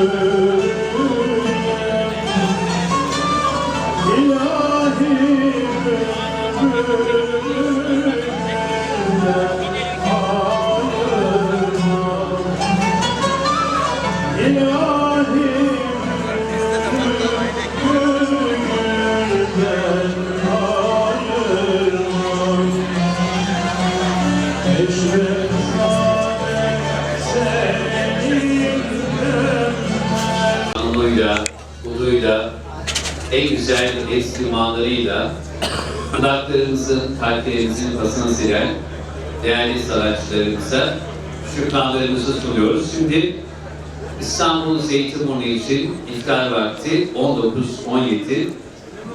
Hallelujah. Güzel enstrümanlarıyla kulaklarımızın, kalplerimizin pasını silen değerli sanatçılarımıza şükranlarımızı sunuyoruz. Şimdi İstanbul Zeytinburnu için iftar vakti 19-17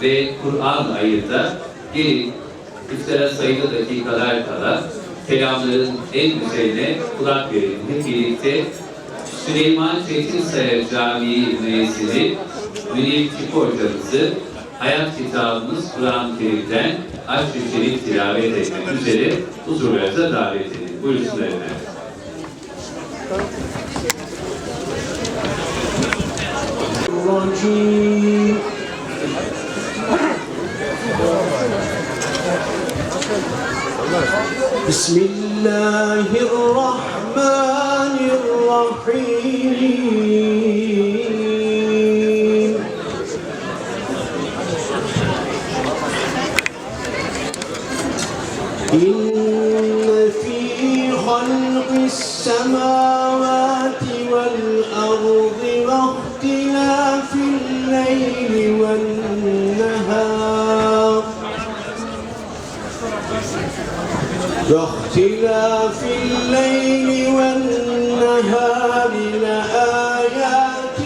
ve Kur'an ayında gelin iftara sayılı dakikalar kala kelamların en güzeline kulak verin. Hep birlikte Süleyman Çetinsaya Camii müessini Münir Tip hocamızı hayat kitabımız Kur'an-ı Kerim'den aşk-ı şerif tilavet etmek üzere huzurlarınıza davet edin. Buyursunlar efendim. Bismillahirrahmanirrahim. واختلاف الليل والنهار لآيات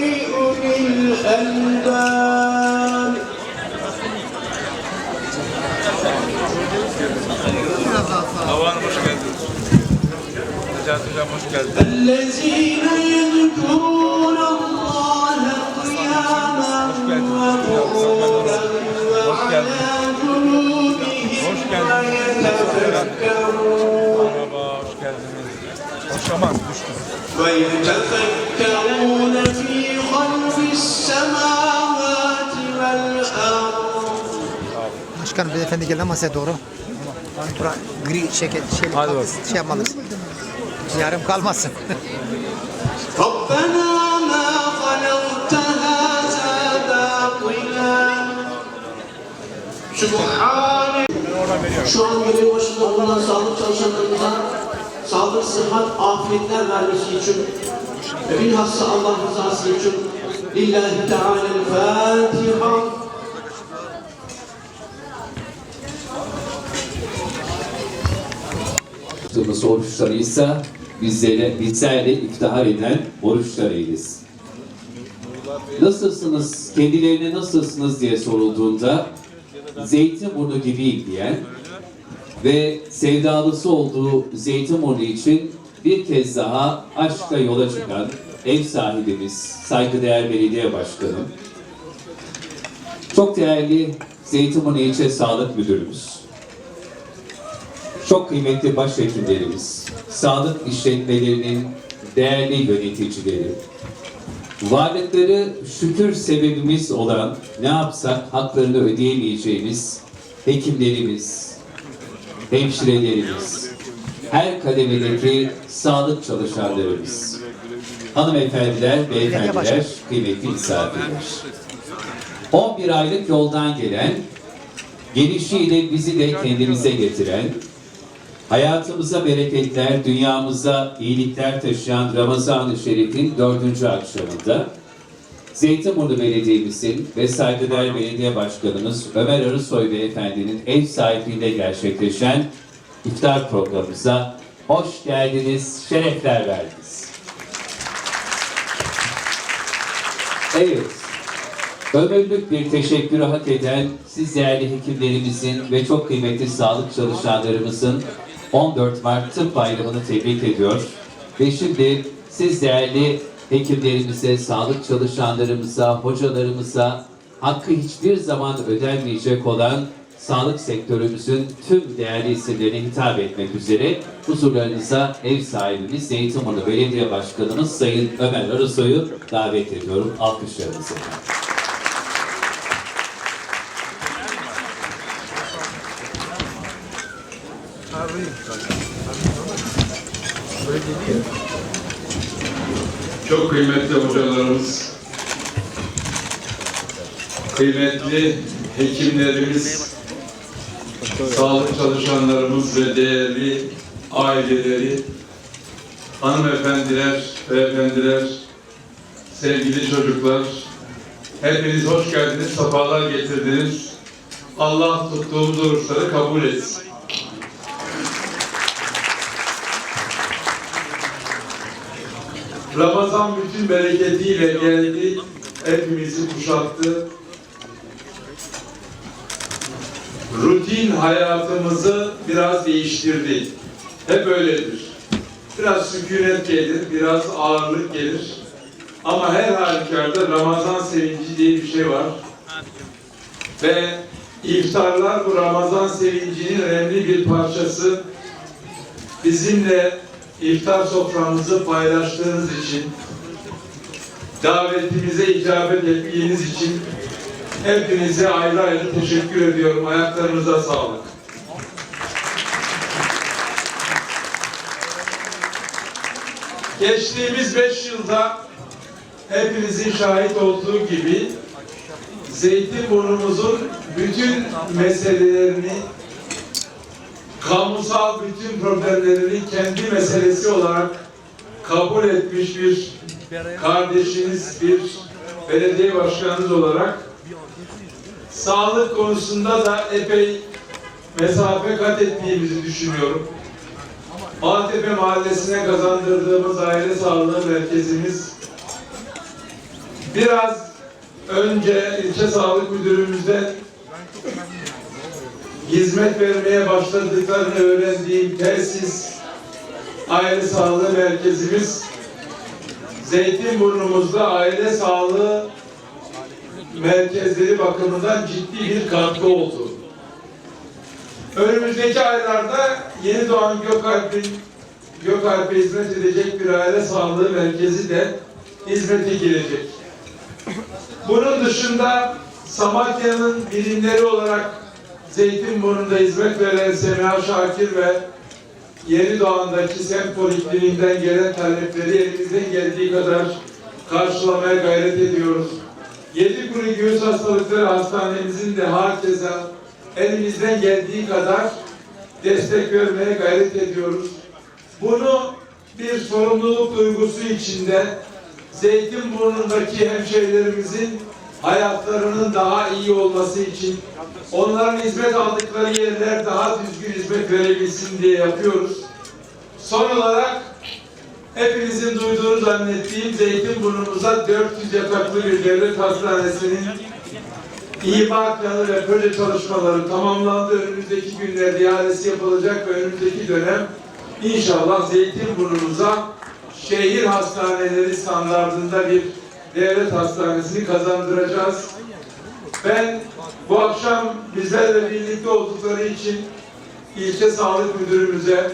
لأولي الألباب. الذين يذكرون الله قياما وقعودا وعلى جنوبهم Hoşamaz, düştüm. ويتفكرون في خلق السماوات والأرض Başkanım beyefendi geldi masaya doğru. Bura gri şeket şey, Hadi bakalım. şey yapmalıyız. Yarım kalmasın. ربنا ما خلقت هذا باطلا سبحانك Şu an görev başında bulunan sağlık çalışanlarımıza sağlık, sıhhat, afiyetler vermesi için ve bilhassa Allah rızası için Lillahi Teala'l-Fatiha. tuttuğumuz oruçlarıysa bizlere, bizlerle iftihar eden oruçlarıyız. Nasılsınız, kendilerine nasılsınız diye sorulduğunda Zeytinburnu gibiyim diyen ve sevdalısı olduğu Zeytinburnu için bir kez daha aşkla yola çıkan ev sahibimiz, saygıdeğer belediye başkanım, çok değerli Zeytinburnu İlçe Sağlık Müdürümüz, çok kıymetli başhekimlerimiz, sağlık işletmelerinin değerli yöneticileri, varlıkları şükür sebebimiz olan ne yapsak haklarını ödeyemeyeceğimiz hekimlerimiz, hemşirelerimiz, her kademedeki sağlık çalışanlarımız, hanımefendiler, beyefendiler, kıymetli misafirler. 11 aylık yoldan gelen, gelişiyle bizi de kendimize getiren, Hayatımıza bereketler, dünyamıza iyilikler taşıyan Ramazan-ı Şerif'in dördüncü akşamında Zeytinburnu Belediye'mizin ve saygıdeğer belediye başkanımız Ömer Arısoy Beyefendi'nin ev sahipliğinde gerçekleşen iftar programımıza hoş geldiniz, şerefler verdiniz. Evet, Ömürlük bir teşekkürü hak eden siz değerli hekimlerimizin ve çok kıymetli sağlık çalışanlarımızın 14 Mart Tıp Bayramı'nı tebrik ediyor. Ve şimdi siz değerli hekimlerimize, sağlık çalışanlarımıza, hocalarımıza hakkı hiçbir zaman ödenmeyecek olan sağlık sektörümüzün tüm değerli isimlerine hitap etmek üzere huzurlarınıza ev sahibimiz Zeytinburnu Belediye Başkanımız Sayın Ömer Arısoy'u davet ediyorum. Alkışlarınızla. Çok kıymetli hocalarımız, kıymetli hekimlerimiz, sağlık çalışanlarımız ve değerli aileleri, hanımefendiler, beyefendiler, sevgili çocuklar, hepiniz hoş geldiniz, sefalar getirdiniz. Allah tuttuğumuz oruçları kabul etsin. Ramazan bütün bereketiyle geldi, hepimizi kuşattı. Rutin hayatımızı biraz değiştirdi. Hep öyledir. Biraz sükunet gelir, biraz ağırlık gelir. Ama her halükarda Ramazan sevinci diye bir şey var. Ve iftarlar bu Ramazan sevincinin önemli bir parçası. Bizimle iftar soframızı paylaştığınız için, davetimize icabet ettiğiniz için hepinize ayrı ayrı teşekkür ediyorum. Ayaklarınıza sağlık. Geçtiğimiz beş yılda hepinizin şahit olduğu gibi Zeytinburnumuzun bütün meselelerini kamusal bütün problemlerini kendi meselesi olarak kabul etmiş bir kardeşiniz, bir belediye başkanınız olarak sağlık konusunda da epey mesafe kat ettiğimizi düşünüyorum. Maltepe Mahallesi'ne kazandırdığımız aile sağlığı merkezimiz biraz önce ilçe sağlık müdürümüzden hizmet vermeye başladıklarını öğrendiğim tesis aile sağlığı merkezimiz Zeytinburnumuzda aile sağlığı merkezleri bakımından ciddi bir katkı oldu. Önümüzdeki aylarda yeni doğan Gökalp'in Gökalp'e hizmet edecek bir aile sağlığı merkezi de hizmete girecek. Bunun dışında Samatya'nın bilimleri olarak Zeytinburnu'nda hizmet veren Semiha Şakir ve Yeni Doğan'daki semt polikliniğinden gelen talepleri elimizden geldiği kadar karşılamaya gayret ediyoruz. Yedi kuru göğüs hastalıkları hastanemizin de hakeza elimizden geldiği kadar destek vermeye gayret ediyoruz. Bunu bir sorumluluk duygusu içinde Zeytinburnu'ndaki hemşehrilerimizin hayatlarının daha iyi olması için onların hizmet aldıkları yerler daha düzgün hizmet verebilsin diye yapıyoruz. Son olarak hepinizin duyduğunu zannettiğim Zeytinburnu'muza 400 yataklı bir devlet hastanesinin İmar planı ve proje çalışmaları tamamlandı. Önümüzdeki günlerde ihalesi yapılacak ve önümüzdeki dönem inşallah Zeytinburnu'muza şehir hastaneleri standartında bir devlet hastanesini kazandıracağız. Ben bu akşam bizlerle birlikte oldukları için ilçe sağlık müdürümüze,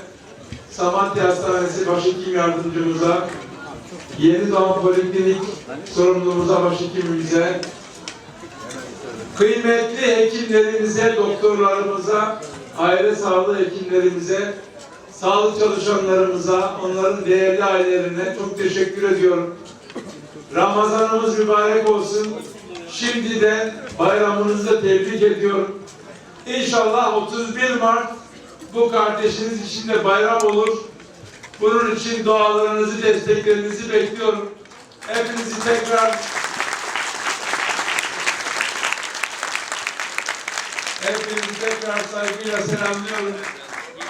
Samatya Hastanesi başhekim yardımcımıza, Yeni Doğan Poliklinik sorumlumuza, başhekimimize, kıymetli hekimlerimize, doktorlarımıza, aile sağlığı hekimlerimize, sağlık çalışanlarımıza, onların değerli ailelerine çok teşekkür ediyorum. Ramazanımız mübarek olsun. Şimdiden bayramınızı tebrik ediyorum. İnşallah 31 Mart bu kardeşiniz için de bayram olur. Bunun için dualarınızı, desteklerinizi bekliyorum. Hepinizi tekrar Hepinizi tekrar saygıyla selamlıyorum.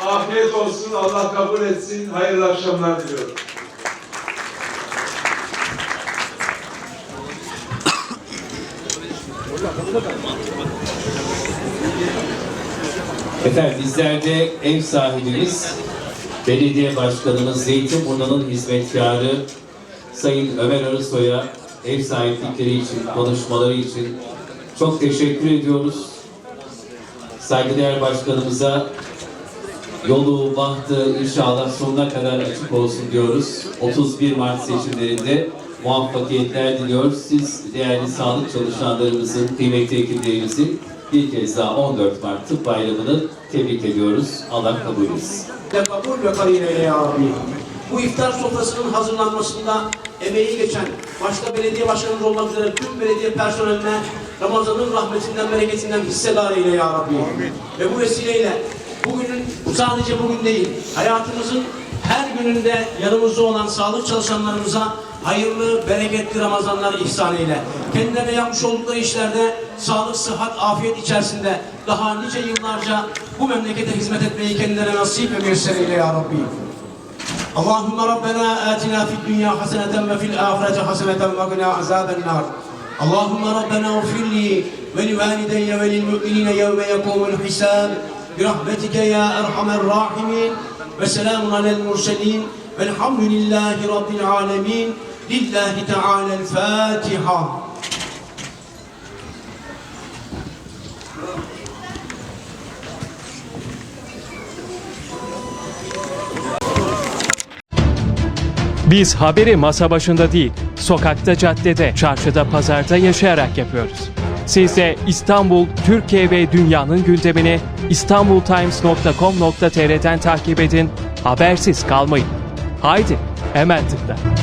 Afiyet olsun, Allah kabul etsin. Hayırlı akşamlar diliyorum. Efendim bizler de ev sahibimiz, belediye başkanımız, Zeytinburnu'nun hizmetkarı Sayın Ömer Arısoy'a ev sahiplikleri için, konuşmaları için çok teşekkür ediyoruz. Saygıdeğer başkanımıza yolu, bahtı inşallah sonuna kadar açık olsun diyoruz. 31 Mart seçimlerinde muvaffakiyetler diliyoruz. Siz değerli sağlık çalışanlarımızın, kıymetli hekimlerimizin bir kez daha 14 Mart Tıp Bayramı'nı tebrik ediyoruz. Allah kabul etsin. ve kabul ve kabul eyle ya Rabbi. Bu iftar sofrasının hazırlanmasında emeği geçen, başta belediye başkanımız olmak üzere tüm belediye personeline Ramazan'ın rahmetinden, bereketinden hissedar eyle ya Rabbi. Ve bu vesileyle bugünün, sadece bugün değil, hayatımızın her gününde yanımızda olan sağlık çalışanlarımıza hayırlı, bereketli Ramazanlar ihsan eyle. Kendilerine yapmış oldukları işlerde sağlık, sıhhat, afiyet içerisinde daha nice yıllarca bu memlekete hizmet etmeyi kendilerine nasip ve müyesser eyle ya Rabbi. Allahümme Rabbena atina fid dünya haseneten ve fil ahirete haseneten ve gına azaben nar. Allahümme Rabbena ufirli ve livalideyye ve lilmü'minine yevme yekumul hisab. Birahmetike ya erhamer rahimin. Ve selamun alel murselin. Velhamdülillahi Rabbil alemin. Lillahi Teala'l Fatiha. Biz haberi masa başında değil, sokakta, caddede, çarşıda, pazarda yaşayarak yapıyoruz. Siz de İstanbul, Türkiye ve dünyanın gündemini istanbultimes.com.tr'den takip edin, habersiz kalmayın. Haydi, hemen tıkla.